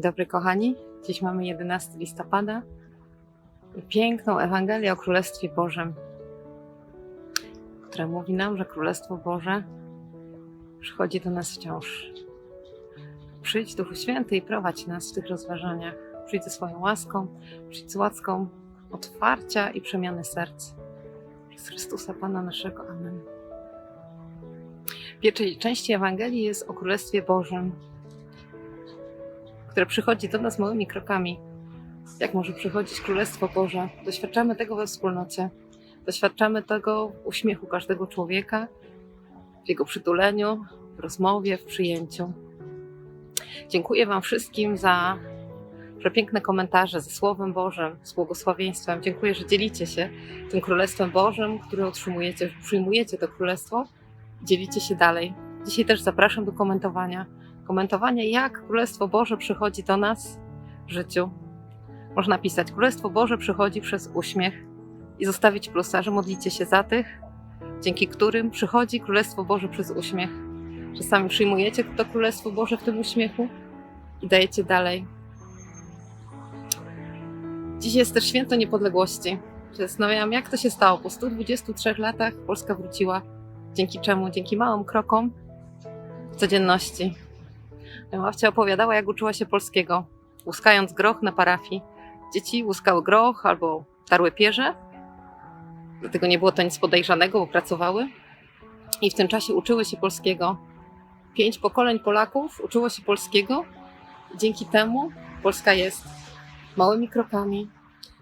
dobry, kochani. Dziś mamy 11 listopada i piękną Ewangelię o Królestwie Bożym, która mówi nam, że Królestwo Boże przychodzi do nas wciąż. Przyjdź, Duchu Święty, i prowadź nas w tych rozważaniach. Przyjdź ze swoją łaską, przyjdź z łaską otwarcia i przemiany serc. Przez Chrystusa Pana naszego. Amen. W pierwszej części Ewangelii jest o Królestwie Bożym, które przychodzi do nas małymi krokami. Jak może przychodzić Królestwo Boże? Doświadczamy tego we wspólnocie. Doświadczamy tego w uśmiechu każdego człowieka, w jego przytuleniu, w rozmowie, w przyjęciu. Dziękuję Wam wszystkim za przepiękne komentarze ze Słowem Bożym, z błogosławieństwem. Dziękuję, że dzielicie się tym Królestwem Bożym, które otrzymujecie, przyjmujecie to Królestwo dzielicie się dalej. Dzisiaj też zapraszam do komentowania. Komentowania, jak Królestwo Boże przychodzi do nas w życiu. Można pisać, Królestwo Boże przychodzi przez uśmiech i zostawić plusa, że modlicie się za tych, dzięki którym przychodzi Królestwo Boże przez uśmiech. Że sami przyjmujecie to Królestwo Boże w tym uśmiechu i dajecie dalej. Dziś jest też święto niepodległości. Zastanawiam, jak to się stało. Po 123 latach Polska wróciła. Dzięki czemu? Dzięki małym krokom codzienności. Moja opowiadała, jak uczyła się polskiego, łuskając groch na parafii. Dzieci łuskały groch albo tarły pierze. Dlatego nie było to nic podejrzanego, bo pracowały. I w tym czasie uczyły się polskiego. Pięć pokoleń Polaków uczyło się polskiego. Dzięki temu Polska jest małymi krokami.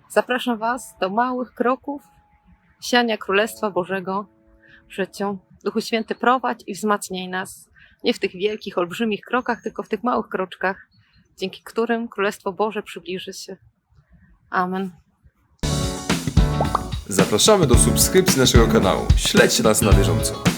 Zapraszam Was do małych kroków siania Królestwa Bożego w życiu. Duchu Święty, prowadź i wzmacniaj nas. Nie w tych wielkich, olbrzymich krokach, tylko w tych małych kroczkach, dzięki którym Królestwo Boże przybliży się. Amen. Zapraszamy do subskrypcji naszego kanału. Śledźcie nas na bieżąco.